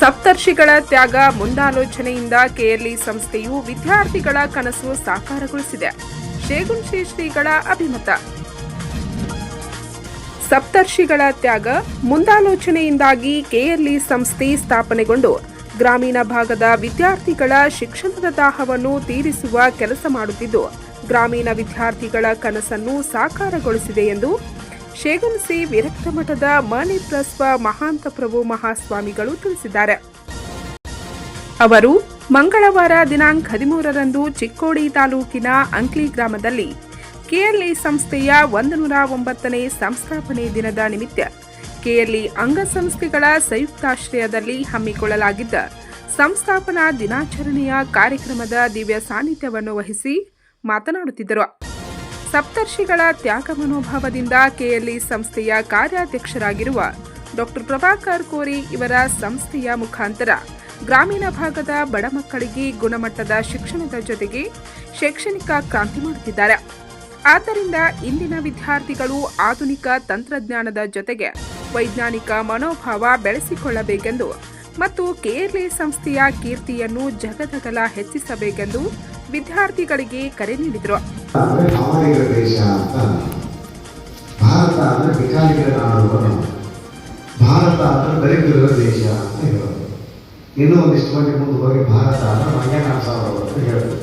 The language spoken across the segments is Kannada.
ಸಪ್ತರ್ಷಿಗಳ ತ್ಯಾಗ ಮುಂದಾಲೋಚನೆಯಿಂದ ಕೆಎಲ್ಇ ಸಂಸ್ಥೆಯು ವಿದ್ಯಾರ್ಥಿಗಳ ಕನಸು ಸಾಕಾರಗೊಳಿಸಿದೆ. ಶೇಗುಣಶಿ ಶ್ರೀಗಳ ಅಭಿಮತ. ಸಪ್ತರ್ಷಿಗಳ ತ್ಯಾಗ ಮುಂದಾಲೋಚನೆಯಿಂದಾಗಿ ಕೆಎಲ್ಇ ಸಂಸ್ಥೆ ಸ್ಥಾಪನೆಗೊಂಡು ಗ್ರಾಮೀಣ ಭಾಗದ ವಿದ್ಯಾರ್ಥಿಗಳ ಶಿಕ್ಷಣದ ದಾಹವನ್ನು ತೀರಿಸುವ ಕೆಲಸ ಮಾಡುತ್ತಿದ್ದು, ಗ್ರಾಮೀಣ ವಿದ್ಯಾರ್ಥಿಗಳ ಕನಸನ್ನು ಸಾಕಾರಗೊಳಿಸಿದೆ ಎಂದು ಶೇಗುಣಸಿ ವಿರಕ್ತ ಮಠದ ಮಣಿಪ್ರಸ್ವ ಮಹಾಂತ ಪ್ರಭು ಮಹಾಸ್ವಾಮಿಗಳು ತಿಳಿಸಿದ್ದಾರೆ. ಅವರು ಮಂಗಳವಾರ ದಿನಾಂಕ ಹದಿಮೂರರಂದು ಚಿಕ್ಕೋಡಿ ತಾಲೂಕಿನ ಅಂಕ್ಲಿ ಗ್ರಾಮದಲ್ಲಿ ಕೆಎಲ್ಇ ಸಂಸ್ಥೆಯ ಒಂದು ನೂರ ಒಂಬತ್ತನೇ ಸಂಸ್ಥಾಪನೆ ದಿನದ ನಿಮಿತ್ತ ಕೆಎಲ್ಇ ಅಂಗಸಂಸ್ಥೆಗಳ ಸಂಯುಕ್ತಾಶ್ರಯದಲ್ಲಿ ಹಮ್ಮಿಕೊಳ್ಳಲಾಗಿದ್ದ ಸಂಸ್ಥಾಪನಾ ದಿನಾಚರಣೆಯ ಕಾರ್ಯಕ್ರಮದ ದಿವ್ಯ ಸಾನ್ನಿಧ್ಯವನ್ನು ವಹಿಸಿ ಮಾತನಾಡುತ್ತಿದ್ದರು. ಸಪ್ತರ್ಷಿಗಳ ತ್ಯಾಗ ಮನೋಭಾವದಿಂದ ಕೆಎಲ್ಇ ಸಂಸ್ಥೆಯ ಕಾರ್ಯಾಧ್ಯಕ್ಷರಾಗಿರುವ ಡಾಕ್ಟರ್ ಪ್ರಭಾಕರ್ ಕೋರಿ ಇವರ ಸಂಸ್ಥೆಯ ಮುಖಾಂತರ ಗ್ರಾಮೀಣ ಭಾಗದ ಬಡ ಮಕ್ಕಳಿಗೆ ಗುಣಮಟ್ಟದ ಶಿಕ್ಷಣದ ಜೊತೆಗೆ ಶೈಕ್ಷಣಿಕ ಕ್ರಾಂತಿ ಮಾಡುತ್ತಿದ್ದಾರೆ. ಆದ್ದರಿಂದ ಇಂದಿನ ವಿದ್ಯಾರ್ಥಿಗಳು ಆಧುನಿಕ ತಂತ್ರಜ್ಞಾನದ ಜೊತೆಗೆ ವೈಜ್ಞಾನಿಕ ಮನೋಭಾವ ಬೆಳೆಸಿಕೊಳ್ಳಬೇಕೆಂದು ಮತ್ತು ಕೆಎಲ್ಇ ಸಂಸ್ಥೆಯ ಕೀರ್ತಿಯನ್ನು ಜಗದಗಲ ಹೆಚ್ಚಿಸಬೇಕೆಂದು ವಿದ್ಯಾರ್ಥಿಗಳಿಗೆ ಕರೆ ನೀಡಿದರು. ಭಾರತ ಅಂದ್ರೆ ಭಿಕಾರಿಗಳ ನಾಡು. ಭಾರತ ಅಂದ್ರೆ ದರಿದ್ರರ ದೇಶ ಅಂತ ಹೇಳೋದು ಇನ್ನೂ ಒಂದಿಷ್ಟು ಮಂದಿ ಮುಂದೆ ಹೋಗಿ ಭಾರತ ಅಂದ್ರೆ ಮಂಗ್ಯನಾಥ ಅಂತ ಹೇಳಿದ್ರು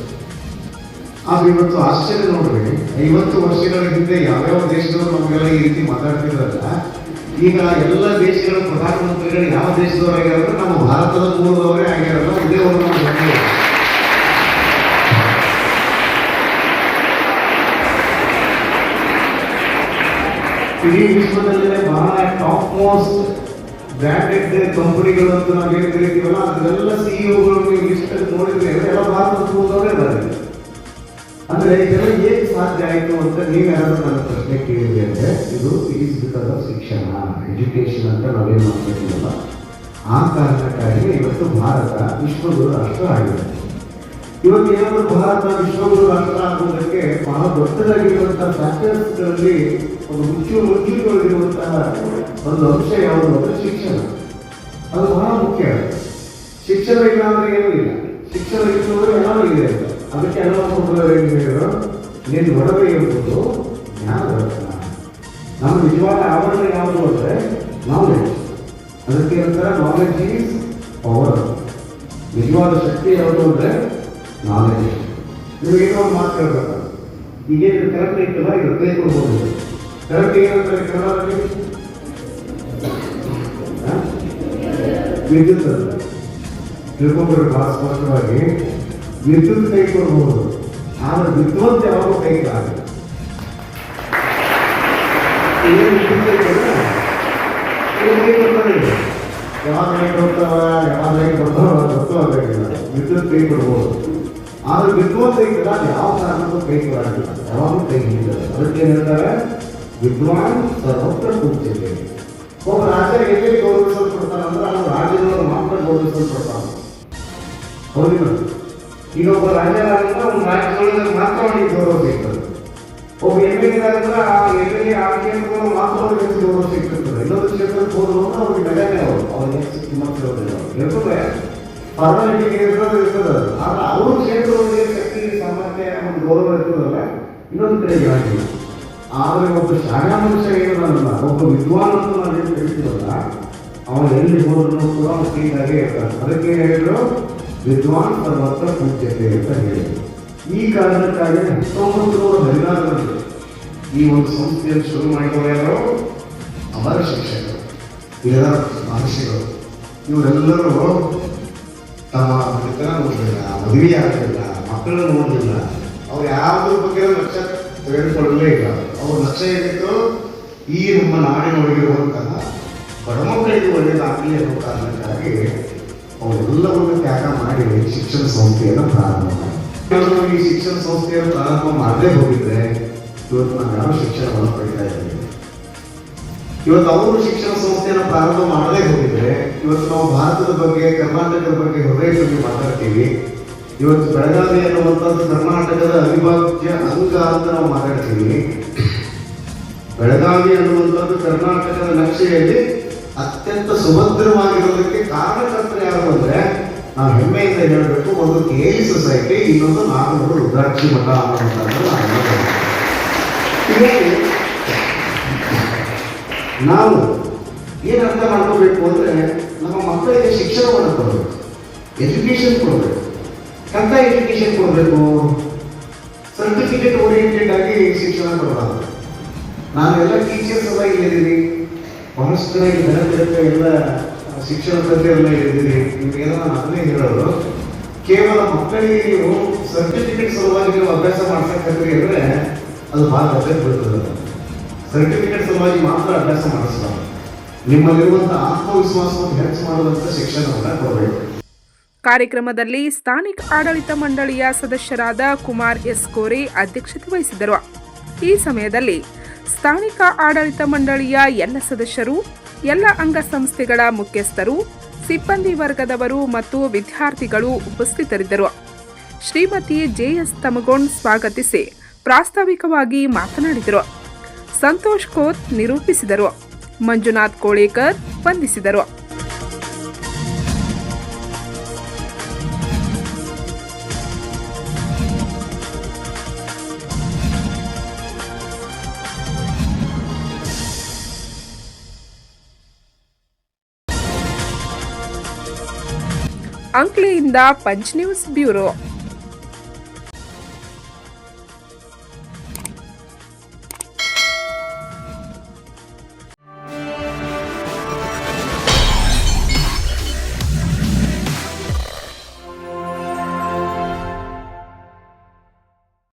ಆದ್ರೆ ಇವತ್ತು ಆಶ್ಚರ್ಯ ನೋಡ್ರಿ, ಐವತ್ತು ವರ್ಷಗಳ ಹಿಂದೆ ಯಾವ್ಯಾವ ದೇಶದವರು ನಮಗೆಲ್ಲ ಈ ರೀತಿ ಮಾತಾಡ್ತಿದ್ರಲ್ಲ, ಈಗ ಎಲ್ಲ ದೇಶಗಳ ಪ್ರಧಾನಮಂತ್ರಿಗಳು ಯಾವ ದೇಶದವ್ರು ಆಗ್ಯಾರ ನಮ್ಮ ಭಾರತದ ಮೂಲದವರೇ ಆಗ್ಯಾರಲ್ಲ ಇದೇ ಒಂದು ಇಡೀ ವಿಶ್ವದಲ್ಲೇ ಬಹಳ ಟಾಪ್ ಮೋಸ್ಟ್ ಬ್ರ್ಯಾಂಡೆಡ್ ಕಂಪನಿಗಳು ಅಂತ ನಾವು ಏನು ಕರಿತೀವಲ್ಲ ಅದೆಲ್ಲ ಸಿಇಒಗಳು ನೀವು ಲಿಸ್ಟ್ ನೋಡಿದ್ರೆ ಎಲ್ಲ ಭಾರತದ ಮೂಲದವರೇ ಇದ್ದಾರೆ. ಅಂದ್ರೆ ಇದೆಲ್ಲ ಸಾಧ್ಯ ಆಯಿತು ಅಂತ ನೀವು ಯಾರಾದ್ರೂ ನನ್ನ ಪ್ರಶ್ನೆ ಕೇಳಿದ್ರೆ ಅಂದ್ರೆ, ಇದು ಈಸ್ ಬಿಕಾಸ್ ಆಫ್ ಶಿಕ್ಷಣ ಎಜುಕೇಶನ್ ಅಂತ ನಾವೇನು ಮಾಡ್ತಿದ್ದೀವಲ್ಲ, ಆ ಕಾರಣಕ್ಕಾಗಿ ಇವತ್ತು ಭಾರತ ವಿಶ್ವದ ರಾಷ್ಟ್ರ ಆಗಿದೆ. ಇವತ್ತು ಏನಾದರೂ ಭಾರತ ವಿಶ್ವಗುರು ರಾಷ್ಟ್ರ ಆಗುವುದಕ್ಕೆ ಬಹಳ ದೊಡ್ಡದಾಗಿರುವಂತಹ ಫ್ಯಾಕ್ಟರ್ಸ್ಗಳಲ್ಲಿ ಒಂದು ಮುಚ್ಚು ಮುಚ್ಚುಗಳಿರುವಂತಹ ಒಂದು ಅಂಶ ಯಾವುದು ಅಂದ್ರೆ ಶಿಕ್ಷಣ. ಅದು ಬಹಳ ಮುಖ್ಯ. ಶಿಕ್ಷಣ ಇಲ್ಲ ಅಂದ್ರೆ ಏನೂ ಇಲ್ಲ. ಶಿಕ್ಷಣ ಇತ್ತು ಅಂದ್ರೆ ಇದೆ ಅದಕ್ಕೆ ಎಲ್ಲ ಹೇಳಿದ್ರು. ನೀನು ಒಡವೆ ಎಂಬುದು ಜ್ಞಾನ ನಮ್ಮ ನಿಜವಾದ ಆವರಣ ಯಾವುದು ಅಂದ್ರೆ ನಾಲೆಡ್ಜ್ ಅದಕ್ಕೆ ಅಂತ ನಾಲೆಡ್ಜ್ ಈಸ್ ಪವರ್ ನಿಜವಾದ ಶಕ್ತಿ ಯಾವುದು ಅಂದ್ರೆ ನಾಲೆಡ್ಜ್ ನಿಮಗೆ ಒಂದು ಮಾತು ಹೇಳಬೇಕು. ಈಗೇನು ಕರೆಕ್ಟ್ ಇತ್ತಲ್ಲ ಇದು ಕೈ ಕೊಡ್ಬೋದು. ಕರೆಕ್ಟ್ ಏನಂತಾರೆ ಕನ್ನಡದಲ್ಲಿ? ವಿದ್ಯುತ್ ಅಂತ ತಿಳ್ಕೊಂಡ್ರೆ ಬಹಳ ಸ್ಪಷ್ಟವಾಗಿ ವಿದ್ಯುತ್ ಕೈ ಕೊಡ್ಬೋದು. ಆದ್ರೆ ವಿದ್ವಂತ ಯಾವಾಗ ಕೈ ಆಗಲ್ಲ ಏನು. ಯಾವಾಗ ಲೈಟ್ ಬರ್ತಾವ ಯಾವಾಗ ಲೈಟ್ ಬರ್ತಾವ ಗೊತ್ತಾಗಬೇಕಿಲ್ಲ ವಿದ್ಯುತ್ ಕೈ ಕೊಡ್ಬೋದು. ಆದ್ರೆ ವಿದ್ವಂತ ಅದು ಯಾವ ಕಾರಣಕ್ಕೂ ಕೈ ಕೊಡಂಗಿಲ್ಲ ಯಾವಾಗಲೂ ಕೈ ಹಿಡಿತಾರೆ. ಅದಕ್ಕೆ ಹೇಳ್ತಾರೆ? ವಿದ್ವಾನ್ ಸರ್ವತ್ರ ಕೂಗ್ತಿದೆ ಒಬ್ಬ ರಾಜ ಎಲ್ಲಿ ಗೌರವಿಸಲ್ಪಡ್ತಾನಂದ್ರೆ ಅವನು ರಾಜ್ಯದವರು ಮಾತ್ರ ಗೌರವಿಸಲ್ಪಡ್ತಾನೆ. ಹೌದಿಲ್ಲ ಈಗ ಒಬ್ಬ ರಾಜ ಅಂದ್ರೆ ಅವ್ನ ರಾಜ್ಯದೊಳಗೆ ಮಾತ್ರ ಅವನಿಗೆ ಗೌರವ ಸಿಗ್ತದೆ. ಒಬ್ಬ ಎಂ ಎಲ್ ಅಂದ್ರೆ ಆ ಎಂ ಎಲ್ ಎ ಆ ಕ್ಷೇತ್ರದಲ್ಲಿ ಮಾತ್ರ ಅವ್ರಿಗೆ ಗೌರವ ಸಿಗ್ತಿರ್ತದೆ ಇನ್ನೊಂದು ಕ್ಷೇತ್ರಕ್ಕೆ ಹೋದ್ರು ಅಂದ್ರೆ ಅವ್ರಿಗೆ ನಡೆಯೇ ಅವರು. ಅವ್ರಿಗೆ ಇರ್ತದೆ ಪಾರ್ಲಿಮೆಂಟಿಗೆ ಇರ್ತದೆ ಇರ್ತದೆ. ಆದ್ರೆ ಅವ್ರ ಕ್ಷೇತ್ರದೊಳಗೆ ಶಕ್ತಿ, ಸಾಮರ್ಥ್ಯ ಒಂದು ಗೌರವ ಇರ್ತದಲ್ಲ, ಇನ್ನೊಂದು ಕಡೆ ಆಗಿಲ್ಲ ಆದರೆ ಒಬ್ಬ ಶಾಲಾ ಮನುಷ್ಯ ಏನಲ್ಲ ಒಬ್ಬ ವಿದ್ವಾನ್ ಅಂತ ನಾನು ಏನು ಹೇಳ್ತೀವಲ್ಲ ಅವನು ಎಲ್ಲಿ ಹೋದ್ರು ಕೂಡ ಅವನು ಕೈದಾಗೆ ಇರ್ತಾನೆ. ಅದಕ್ಕೆ ಹೇಳಿದ್ರು? ವಿದ್ವಾನ್ ಸರ್ವತ್ರ ಪೂಜ್ಯತೆ ಅಂತ ಹೇಳಿದರು. ಈ ಕಾರಣಕ್ಕಾಗಿ ಹತ್ತೊಂಬತ್ತು ನೂರ ಹದಿನಾಲ್ಕರಲ್ಲಿ ಈ ಒಂದು ಸಂಸ್ಥೆಯನ್ನು ಶುರು ಯಾರು? ಅವರ ಶಿಕ್ಷಕರು. ಇದರ ಮಹರ್ಷಿಗಳು. ಇವರೆಲ್ಲರೂ ತಮ್ಮ ಮನೆತನ ನೋಡಲಿಲ್ಲ, ಮದುವೆ ಆಗಲಿಲ್ಲ, ಮಕ್ಕಳನ್ನು ನೋಡಲಿಲ್ಲ. ಅವ್ರು ಯಾವುದ್ರ ಬಗ್ಗೆ ಲಕ್ಷ್ಯ ತೆಗೆದುಕೊಳ್ಳಲೇ ಇಲ್ಲ. ಅವ್ರ ಲಕ್ಷ್ಯ ಏನಿತ್ತು ಈ ನಮ್ಮ ನಾಡಿನೊಳಗಿರುವಂತಹ ಬಡಮಕ್ಕಳಿಗೆ ಒಳ್ಳೆಯದಾಗಲಿ ಅನ್ನೋ ಕಾರಣಕ್ಕಾಗಿ ಅವರೆಲ್ಲವನ್ನು ತ್ಯಾಗ ಮಾಡಿ ಶಿಕ್ಷಣ ಸಂಸ್ಥೆಯನ್ನು ಪ್ರಾರಂಭ ಮಾಡಿ ಈ ಶಿಕ್ಷಣ ಸಂಸ್ಥೆಯನ್ನು ಪ್ರಾರಂಭ ಮಾಡದೇ ಹೋಗಿದ್ರೆ ಇವತ್ತು ನಾವು ಯಾವ ಶಿಕ್ಷಣವನ್ನು ಪಡಿತಾ ಇದ್ದೀವಿ? ಇವತ್ತು ಅವರು ಶಿಕ್ಷಣ ಸಂಸ್ಥೆಯನ್ನು ಪ್ರಾರಂಭ ಮಾಡದೇ ಹೋಗಿದ್ರೆ, ಇವತ್ತು ನಾವು ಭಾರತದ ಬಗ್ಗೆ, ಕರ್ನಾಟಕದ ಬಗ್ಗೆ ಹೃದಯ ಬಗ್ಗೆ ಮಾತಾಡ್ತೀವಿ ಇವತ್ತು ಬೆಳಗಾವಿ ಅನ್ನುವಂಥದ್ದು ಕರ್ನಾಟಕದ ಅವಿಭಾಜ್ಯ ಅಂಗ ಅಂತ ನಾವು ಮಾತಾಡ್ತೀವಿ ಬೆಳಗಾವಿ ಅನ್ನುವಂಥದ್ದು ಕರ್ನಾಟಕದ ನಕ್ಷೆಯಲ್ಲಿ ಅತ್ಯಂತ ಸುಭದ್ರವಾಗಿರೋದಕ್ಕೆ ಕಾರಣಕರ್ತರು ಯಾರು ಅಂದ್ರೆ, ನಾವು ಹೆಮ್ಮೆಯಿಂದ ಹೇಳಬೇಕು, ಒಂದು ಕೆ ಎ ಸೊಸೈಟಿ, ಇನ್ನೊಂದು ನಾಲ್ಕು ರುದ್ರಾಕ್ಷಿ ಮಠ ಅನ್ನುವಂಥದ್ದು. ಹೀಗಾಗಿ ನಾವು ಏನು ಅರ್ಥ ಮಾಡ್ಕೋಬೇಕು ಅಂದರೆ ನಮ್ಮ ಮಕ್ಕಳಿಗೆ ಶಿಕ್ಷಣವನ್ನು ಕೊಡಬೇಕು. ಎಜುಕೇಶನ್ ಕೊಡಬೇಕು. ಕಂತ ಎಜುಕೇಶನ್ ಕೊಡಬೇಕು. ಸರ್ಟಿಫಿಕೇಟ್ ಓರಿಯೆಂಟೆಡ್ ಆಗಿ ಶಿಕ್ಷಣ ಕೊಡಬಾರ್ದು ನಾವೆಲ್ಲ ಟೀಚರ್ಸ್ ಎಲ್ಲ ಇಲ್ಲಿದ್ದೀರಿ ಬಹಳಷ್ಟು ಜನ ಬೇರೆ ಎಲ್ಲ ಶಿಕ್ಷಣ ತಂದೆ ಎಲ್ಲ ಇದ್ದೀರಿ ನಿಮಗೆಲ್ಲ ನಾನು ಅದನ್ನೇ ಹೇಳೋದು. ಕೇವಲ ಮಕ್ಕಳಿಗೆ ನೀವು ಸರ್ಟಿಫಿಕೇಟ್ ಸಲುವಾಗಿ ನೀವು ಅಭ್ಯಾಸ ಮಾಡ್ಸಕ್ಕಾಗ್ರಿ ಅದು ಭಾಳ ಅಭ್ಯಾಸ ಬೀಳ್ತದೆ. ಸರ್ಟಿಫಿಕೇಟ್ ಸಲುವಾಗಿ ಮಾತ್ರ ಅಭ್ಯಾಸ ಮಾಡಿಸ್ತಾರೆ ನಿಮ್ಮಲ್ಲಿರುವಂತಹ ಆತ್ಮವಿಶ್ವಾಸವನ್ನು ಹೆಚ್ಚು ಮಾಡುವಂತಹ ಶಿಕ್ಷಣವನ್ನು ಕೊಡಬೇಕು. ಕಾರ್ಯಕ್ರಮದಲ್ಲಿ ಸ್ಥಾನಿಕ ಆಡಳಿತ ಮಂಡಳಿಯ ಸದಸ್ಯರಾದ ಕುಮಾರ್ ಎಸ್ ಕೋರಿ ಅಧ್ಯಕ್ಷತೆ ವಹಿಸಿದರು. ಈ ಸಮಯದಲ್ಲಿ ಸ್ಥಾನಿಕ ಆಡಳಿತ ಮಂಡಳಿಯ ಎಲ್ಲ ಸದಸ್ಯರು, ಎಲ್ಲ ಅಂಗಸಂಸ್ಥೆಗಳ ಮುಖ್ಯಸ್ಥರು, ಸಿಬ್ಬಂದಿ ವರ್ಗದವರು ಮತ್ತು ವಿದ್ಯಾರ್ಥಿಗಳು ಉಪಸ್ಥಿತರಿದ್ದರು. ಶ್ರೀಮತಿ ಜೆಎಸ್ ತಮಗೋಣ್ ಸ್ವಾಗತಿಸಿ ಪ್ರಾಸ್ತಾವಿಕವಾಗಿ ಮಾತನಾಡಿದರು. ಸಂತೋಷ್ ಕೋತ್ ನಿರೂಪಿಸಿದರು. ಮಂಜುನಾಥ್ ಕೋಳೇಕರ್ ವಂದಿಸಿದರು. ಅಂಕ್ಲಿಯಿಂದ ಪಂಚ್ ನ್ಯೂಸ್ ಬ್ಯೂರೋ.